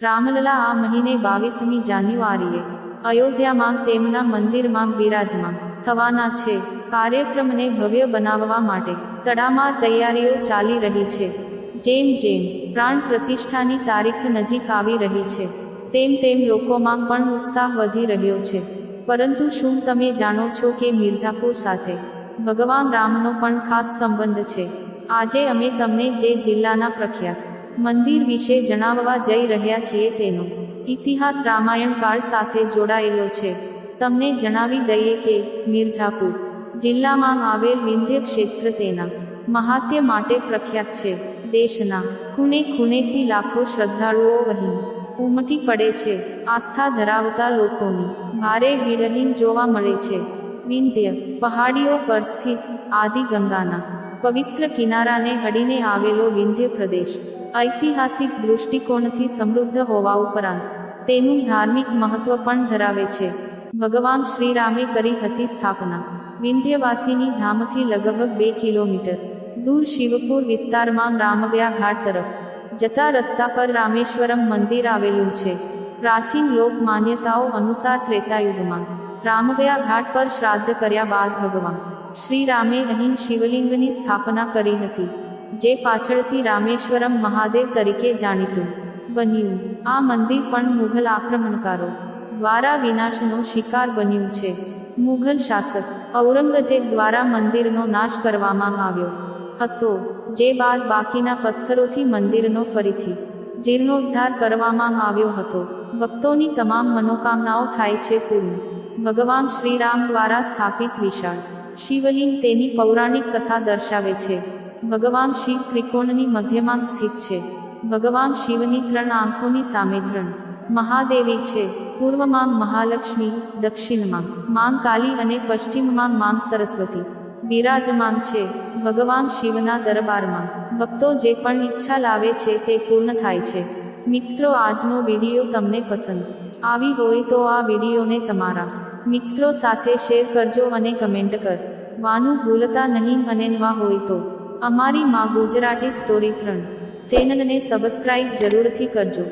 રામલલા આ મહિને બાવીસમી જાન્યુઆરીએ અયોધ્યામાં તેમના મંદિરમાં બિરાજમાન થવાના છે. કાર્યક્રમને ભવ્ય બનાવવા માટે તડામાર તૈયારીઓ ચાલી રહી છે. જેમ જેમ પ્રાણ પ્રતિષ્ઠાની તારીખ નજીક આવી રહી છે, તેમ તેમ લોકોમાં પણ ઉત્સાહ વધી રહ્યો છે. પરંતુ શું તમે જાણો છો કે મિર્ઝાપુર સાથે ભગવાન રામનો પણ ખાસ સંબંધ છે? આજે અમે તમને જે જિલ્લાના પ્રખ્યાત મંદિર વિશે જણાવવા જઈ રહ્યા છીએ તેનો. ઇતિહાસ રામાયણ કાળ સાથે જોડાયેલો છે. તમને જણાવી દઈએ કે, મિર્ઝાપુર જિલ્લામાં આવેલ વિંધ્ય ક્ષેત્ર તેના મહાત્ય માટે પ્રખ્યાત છે. દેશના ખૂણે ખૂણેથી લાખો શ્રદ્ધાળુઓ વહી ઉમટી પડે છે. આસ્થા ધરાવતા લોકોની ભારે વિરહીન જોવા મળે છે. વિંધ્ય પહાડીઓ પર સ્થિત આદિ ગંગાના પવિત્ર કિનારાને હડીને આવેલો વિંધ્ય પ્રદેશ ઐતિહાસિક દૃષ્ટિકોણથી સમૃદ્ધ હોવા ઉપરાંત, તેનું ધાર્મિક મહત્વ પણ ધરાવે છે. ભગવાન શ્રીરામે કરી હતી સ્થાપના. વિંધ્યવાસીની ધામથી લગભગ બે કિલોમીટર દૂર શિવપુર વિસ્તારમાં રામગયા ઘાટ તરફ, જતા રસ્તા પર રામેશ્વરમ મંદિર આવેલું છે. પ્રાચીન લોક માન્યતાઓ અનુસાર ત્રેતાયુગમાં, રામગયા ઘાટ પર શ્રાદ્ધ કર્યા બાદ ભગવાન શ્રીરામે અહીં શિવલિંગની સ્થાપના કરી હતી. જે પાછળથી રામેશ્વરમ મહાદેવ તરીકે જાણીતું. બન્યું. આ મંદિર પણ મુઘલ આક્રમણકારો દ્વારા વિનાશનો શિકાર બન્યું છે. મુઘલ શાસક ઔરંગઝેબ દ્વારા મંદિરનો નાશ કરવામાં આવ્યો હતો, જે બાદ બાકીના પથ્થરોથી મંદિરનો ફરીથી જીર્ણોદ્ધાર કરવામાં આવ્યો હતો. ભક્તોની તમામ મનોકામનાઓ થાય છે પૂર્ણ ભગવાન શ્રીરામ દ્વારા સ્થાપિત વિશાળ શિવલિંગ તેની પૌરાણિક કથા દર્શાવે છે. ભગવાન શિવ ત્રિકોણની મધ્યમાં સ્થિત છે. ભગવાન શિવની ત્રણ આંખોની સામે ત્રણ. મહાદેવી છે. પૂર્વમાં મહાલક્ષ્મી, દક્ષિણમાં માંગ કાલી અને પશ્ચિમમાં માંગ સરસ્વતી. બિરાજમાન છે. ભગવાન શિવના દરબારમાં. ભક્તો જે પણ ઈચ્છા લાવે છે તે પૂર્ણ થાય છે. મિત્રો, આજનો વીડિયો તમને પસંદ આવી હોય તો આ વિડીયોને તમારા મિત્રો સાથે શેર કરજો અને કમેન્ટ કર. વાનું ભૂલતા નહીં અને નવા હોય તો અમારી માં ગુજરાતી સ્ટોરી ત્રણ. ચેનલને સબસ્ક્રાઇબ જરૂરથી કરજો.